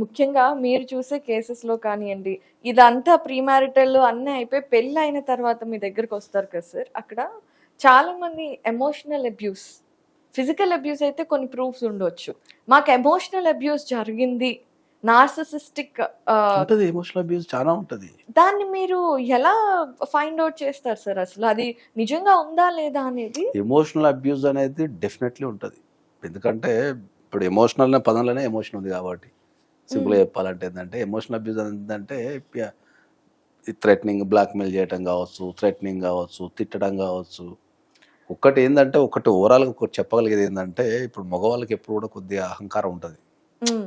ముఖ్యంగా మీరు చూసే కేసెస్లో కానివ్వండి ఇదంతా ప్రీ మ్యారిటల్ అన్నీ అయిపోయి పెళ్ళి అయిన తర్వాత మీ దగ్గరకు వస్తారు కదా సార్. అక్కడ చాలా మంది ఎమోషనల్ అబ్యూస్ ఫిజికల్ అబ్యూస్ అయితే కొన్ని ప్రూఫ్స్ ఉండొచ్చు. మాకు ఎమోషనల్ అబ్యూస్ జరిగింది నార్సిసిస్టిక్ ఉంటది ఎమోషనల్ అబ్యూస్ చాలా ఉంటది. దాన్ని మీరు ఎలా ఫైండ్ అవుట్ చేస్తారు సార్ అసలు? అది నిజంగా ఉందా లేదా అనేది? ఎమోషనల్ అబ్యూస్ అనేది డెఫినెట్లీ ఉంటది. ఎందుకంటే ఇప్పుడు ఎమోషనల్ అనే పదంలోనే ఎమోషన్ ఉంది కాబట్టి. సింపుల్గా చెప్పాలంటే ఏంటంటే ఎమోషనల్ అబ్యూస్ ఏంటంటే థ్రెటనింగ్ బ్లాక్మెయిల్ చేయడం కావచ్చు థ్రెటనింగ్ కావచ్చు తిట్టడం కావచ్చు. ఒకటి ఏంటంటే ఒకటి ఓవరాల్గా ఒకటి చెప్పగలిగేది ఏంటంటే ఇప్పుడు మగవాళ్ళకి ఎప్పుడు కూడా కొద్దిగా అహంకారం ఉంటుంది.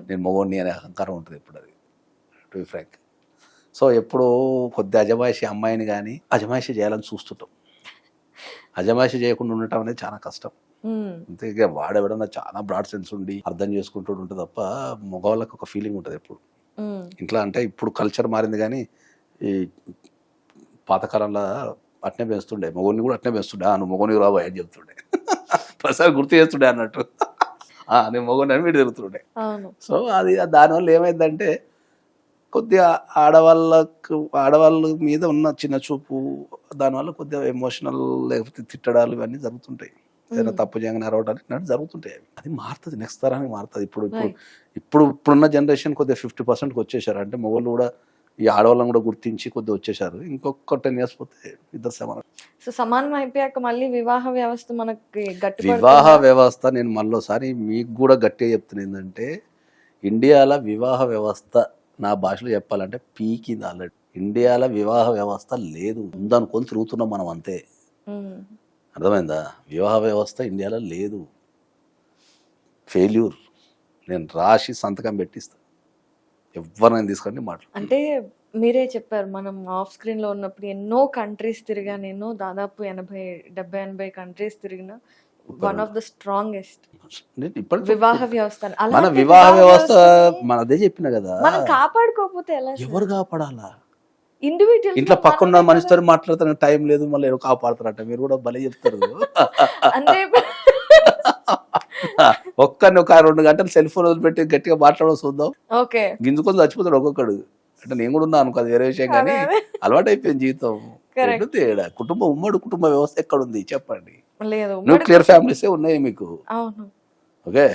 నేను మగవాడిని అనే అహంకారం ఉంటుంది ఇప్పుడు అది టు బి ఫ్రాంక్ సో ఎప్పుడు కొద్ది అజమాయిషి అమ్మాయిని కానీ అజమాయిషి చేయాలని చూస్తుంటాం. అజమాయిషి చేయకుండా ఉండటం అనేది చాలా కష్టం. అంతే ఇక వాడెవడన్నా చాలా బ్రాడ్ సెన్స్ ఉండి అర్థం చేసుకుంటూ ఉంటుంది తప్ప మగవాళ్ళకి ఒక ఫీలింగ్ ఉంటుంది ఎప్పుడు. మ్మ్. ఇంట్లో అంటే ఇప్పుడు కల్చర్ మారింది కానీ ఈ పాతకాలంలో అట్నే పెంచుతుండే మగోని కూడా అట్నే పెంచుతుండే "ఆ, నువ్వు మగోని రాబో అని చెప్తుండే. ప్రసాద్ గుర్తు చేస్తుండే అన్నట్టు. "ఆ, నేను మగోని అని వీడు తిరుగుతుండే సో అది దానివల్ల ఏమైందంటే కొద్దిగా ఆడవాళ్ళకు ఆడవాళ్ళ మీద ఉన్న చిన్న చూపు దానివల్ల కొద్దిగా ఎమోషనల్ లేకపోతే తిట్టడాలు ఇవన్నీ జరుగుతుంటాయి. ఏదైనా. తప్పు చేయగానే అరవడాలు ఇట్లాంటివి జరుగుతుంటాయి అవి. అది మారుతుంది నెక్స్ట్ తరానికి మారుతుంది. ఇప్పుడు ఇప్పుడు. ఇప్పుడు ఇప్పుడున్న జనరేషన్ కొద్దిగా ఫిఫ్టీ పర్సెంట్కి వచ్చేసారు. అంటే మగవాళ్ళు కూడా ఈ ఆడవాళ్ళని కూడా గుర్తించి కొద్దిగా వచ్చేసారు. ఇంకొక టెన్ ఇయర్స్ పోతే ఇద్దరు సమానం సో సమానం అయిపోయాక మళ్ళీ వివాహ వ్యవస్థ మనకి గట్టి వివాహ వ్యవస్థ నేను మళ్ళీసారి మీకు కూడా గట్టిగా చెప్తున్నా ఏంటంటే ఇండియాలో వివాహ వ్యవస్థ నా భాషలో చెప్పాలంటే పీకింది ఆల్రెడీ ఇండియాలో వివాహ వ్యవస్థ లేదు. ఉందనుకొని తిరుగుతున్నాం మనం అంతే. అర్థమైందా? వివాహ వ్యవస్థ ఇండియాలో లేదు. ఫెయిల్యూర్. నేను రాసి సంతకం పెట్టిస్తా. ఎవరినైనా తీసుకొని మాట్లాడు అంటే మీరే చెప్పారు మనం ఆఫ్ స్క్రీన్లో ఉన్నప్పుడు ఎన్నో కంట్రీస్ తిరిగా నేను దాదాపు ఎనభై డెబ్బై ఎనభై కంట్రీస్ తిరిగిన వన్ ఆఫ్ ద స్ట్రాంగెస్ట్. వివాహ వ్యవస్థ. మన వివాహ వ్యవస్థ మన అదే చెప్పిన కదా. మనం కాపాడుకోకపోతే ఎలా ఎవరు కాపాడాలా? ఇండివిజువల్ ఇంట్లో పక్కన మనిషితో మాట్లాడుతాను టైం లేదు మళ్ళీ కాపాడుతారట. మీరు కూడా భలే చెప్తారు. అంటే ఒక్కరిని ఒక రెండు గంటలు సెల్ ఫోన్ వదిలిపెట్టి గట్టిగా మాట్లాడడం చూద్దాం. ఓకే. గింజుకొని చచ్చిపోతాడు ఒక్కొక్కడు. అంటే నేను కూడా ఉన్నాను అది వేరే విషయం కానీ అలవాటు అయిపోయింది జీవితం. తేడా కుటుంబం ఉమ్మడి కుటుంబ వ్యవస్థ ఎక్కడ ఉంది చెప్పండి న్యూక్లియర్ ఫ్యామిలీసే ఉన్నాయి మీకు? ఓకే.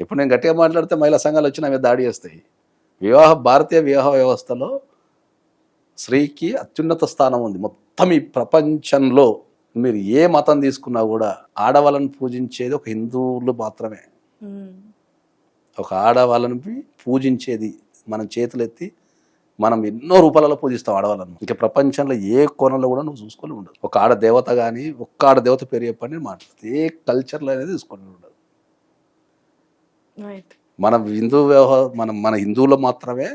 ఇప్పుడు నేను గట్టిగా మాట్లాడితే మహిళా సంఘాలు వచ్చి నా మీద దాడి చేస్తాయి. వివాహ భారతీయ వివాహ వ్యవస్థలో స్త్రీకి అత్యున్నత స్థానం ఉంది. మొత్తం ఈ ప్రపంచంలో మీరు ఏ మతం తీసుకున్నా కూడా ఆడవాళ్ళని పూజించేది ఒక హిందువులు మాత్రమే. ఒక ఆడవాళ్ళని పూజించేది మనం చేతులెత్తి మనం ఎన్నో రూపాలలో పూజిస్తాం ఆడవాళ్ళను. ఇంకా ప్రపంచంలో ఏ కోణంలో కూడా నువ్వు చూసుకొని ఉండదు. ఒక ఆడ దేవత కానీ ఒక్క ఆడ దేవత పేరు చెప్పండి మాట్లాడదు ఏ కల్చర్లో అనేది చూసుకొని ఉండదు. మన హిందూ వ్యవహార మనం మన హిందువులు మాత్రమే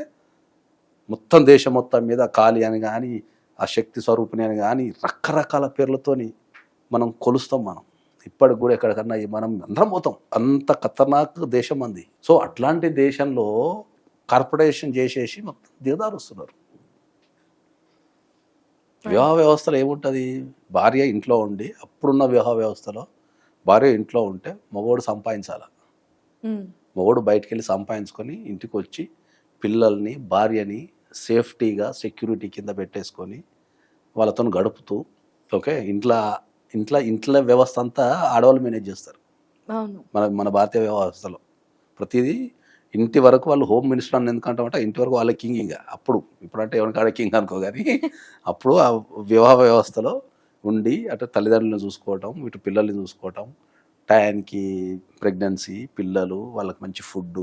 మొత్తం దేశం మొత్తం మీద కాళీ అని కానీ ఆ శక్తి స్వరూపిణి అని కానీ రకరకాల పేర్లతోని మనం కొలుస్తాం మనం. ఇప్పటికి కూడా ఎక్కడికన్నా ఈ మనం అందరం పోతాం. అంత ఖతర్నాక్ దేశం అంది. సో అట్లాంటి దేశంలో కార్పొరేషన్ చేసేసి మొత్తం దిగదారుస్తున్నారు వివాహ వ్యవస్థలో ఏముంటుంది? భార్య ఇంట్లో ఉండి అప్పుడున్న వివాహ వ్యవస్థలో భార్య ఇంట్లో ఉంటే మగవాడు సంపాదించాలి. మగవాడు బయటికి వెళ్ళి సంపాదించుకొని ఇంటికి వచ్చి పిల్లల్ని భార్యని సేఫ్టీగా సెక్యూరిటీ కింద పెట్టేసుకొని వాళ్ళతో గడుపుతూ ఓకే ఇంట్లో ఇంట్లో ఇంట్లో వ్యవస్థ అంతా ఆడవాళ్ళు మేనేజ్ చేస్తారు. మన మన భారతీయ వ్యవస్థలో. ప్రతిదీ ఇంటి వరకు వాళ్ళు హోమ్ మినిస్టర్ అని ఎందుకంటామంటే ఇంటి వరకు వాళ్ళ కింగ్ ఇంకా. అప్పుడు ఇప్పుడంటే ఎవరికి ఆడ కింగ్ అనుకో కానీ అప్పుడు ఆ వివాహ వ్యవస్థలో ఉండి అటు తల్లిదండ్రులను చూసుకోవటం ఇటు పిల్లల్ని చూసుకోవటం టయానికి ప్రెగ్నెన్సీ పిల్లలు వాళ్ళకి మంచి ఫుడ్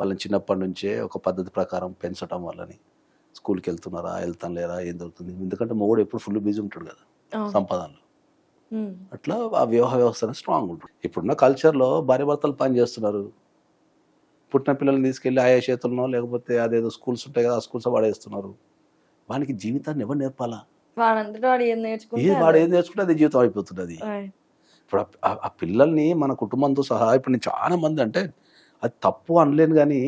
వాళ్ళని చిన్నప్పటి నుంచే ఒక పద్ధతి ప్రకారం పెంచడం వాళ్ళని స్కూల్కి వెళ్తున్నారా వెళ్తాను లేరా ఏం దొరుకుతుంది? ఎందుకంటే మొగుడు ఎప్పుడు ఫుల్ బిజీ ఉంటాడు కదా సంపాదనలో. అట్లా ఆ వివాహ వ్యవస్థ స్ట్రాంగ్ ఉంటుంది. ఇప్పుడున్న కల్చర్లో భార్య భర్తలు పని చేస్తున్నారు. పుట్టిన పిల్లల్ని తీసుకెళ్ళి ఆయా చేతుల్లో లేకపోతే అదేదో స్కూల్స్ ఉంటాయి కదా ఆ స్కూల్స్ వాడేస్తున్నారు. వానికి జీవితాన్ని ఎవరు నేర్పాలా? వాడు ఏం నేర్చుకుంటే అది జీవితం అయిపోతుంది Right. ఇప్పుడు ఆ పిల్లల్ని మన కుటుంబంతో సహా ఇప్పుడు నేను చాలా మంది అంటే అది తప్పు అనలేను కానీ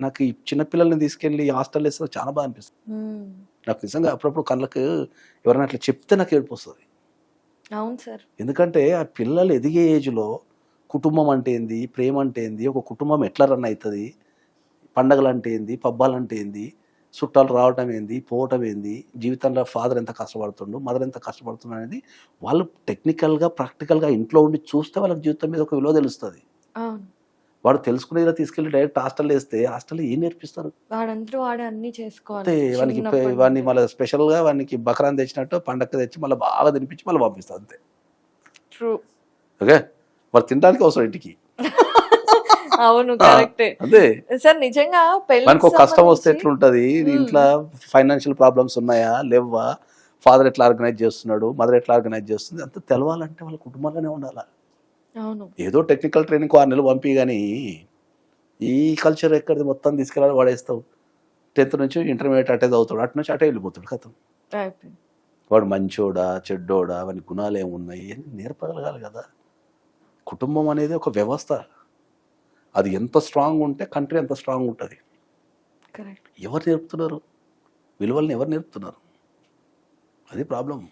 నాకు ఈ చిన్న పిల్లల్ని తీసుకెళ్ళి హాస్టల్ వేస్తే చాలా బాగా అనిపిస్తుంది. నాకు నిజంగా అప్పుడప్పుడు కళ్ళకి ఎవరైనా అట్లా చెప్తే నాకు ఏడుపు వస్తుంది. అవును సార్. ఎందుకంటే ఆ పిల్లలు ఎదిగే ఏజ్లో కుటుంబం అంటే ఏంది ప్రేమ అంటే ఏంది ఒక కుటుంబం ఎట్లా రన్ అవుతుంది పండగలు అంటే ఏంది పబ్బాలు అంటే ఏంది చుట్టాలు రావటం ఏంది పోవటం ఏంది జీవితంలో ఫాదర్ ఎంత కష్టపడుతుండు మదర్ ఎంత కష్టపడుతుండు అనేది వాళ్ళు టెక్నికల్గా ప్రాక్టికల్గా ఇంట్లో ఉండి చూస్తే వాళ్ళకి జీవితం మీద ఒక విలువ తెలుస్తుంది. వాడు తెలుసుకునేలా తీసుకెళ్ళి డైరెక్ట్ హాస్టల్ వేస్తే హాస్టల్ ఏం నేర్పిస్తారు? వాడంతా వాడే అన్ని అంతే చేసుకోవాలి వానికి చిన్నప్పటి వాడిని. మళ్ళీ స్పెషల్గా వానికి బకరాన్ తెచ్చినట్టు పండగ తెచ్చి మళ్ళీ బాగా తినిపించి మళ్ళీ పంపిస్తారు అంతే. True. ఓకే? మరి తినడానికి అవసరం ఇంటికి? అవును కరెక్టే. సార్ నిజంగా మనకు కష్టం వస్తే ఎట్లుంటది? ఇంట్లో ఫైనాన్షియల్ ప్రాబ్లమ్స్ ఉన్నాయా? లేవా ఫాదర్ ఎట్లా ఆర్గనైజ్ చేస్తున్నాడు? మదర్ ఎట్లా ఆర్గనైజ్ చేస్తుంది? అంత తెలవాలంటే వాళ్ళ కుటుంబంలోనే ఉండాలి? ఏదో టెక్నికల్ ట్రైనింగ్ ఆరు నెలలు పంపి కానీ ఈ కల్చర్ ఎక్కడిది మొత్తం తీసుకెళ్ళాలి వాడేస్తావు. టెన్త్ నుంచి ఇంటర్మీడియట్ అటే చదువుతాడు అటు నుంచి అటే వెళ్ళిపోతాడు కథం. వాడు మంచోడా చెడ్డోడా వాని గుణాలు ఏమున్నాయి? అని నేర్పగలగాలి కదా. కుటుంబం అనేది ఒక వ్యవస్థ. అది ఎంత స్ట్రాంగ్ ఉంటే కంట్రీ అంత స్ట్రాంగ్ ఉంటుంది. కరెక్ట్ ఎవరు నేర్పుతున్నారు? విలువల్ని ఎవరు నేర్పుతున్నారు? అది ప్రాబ్లం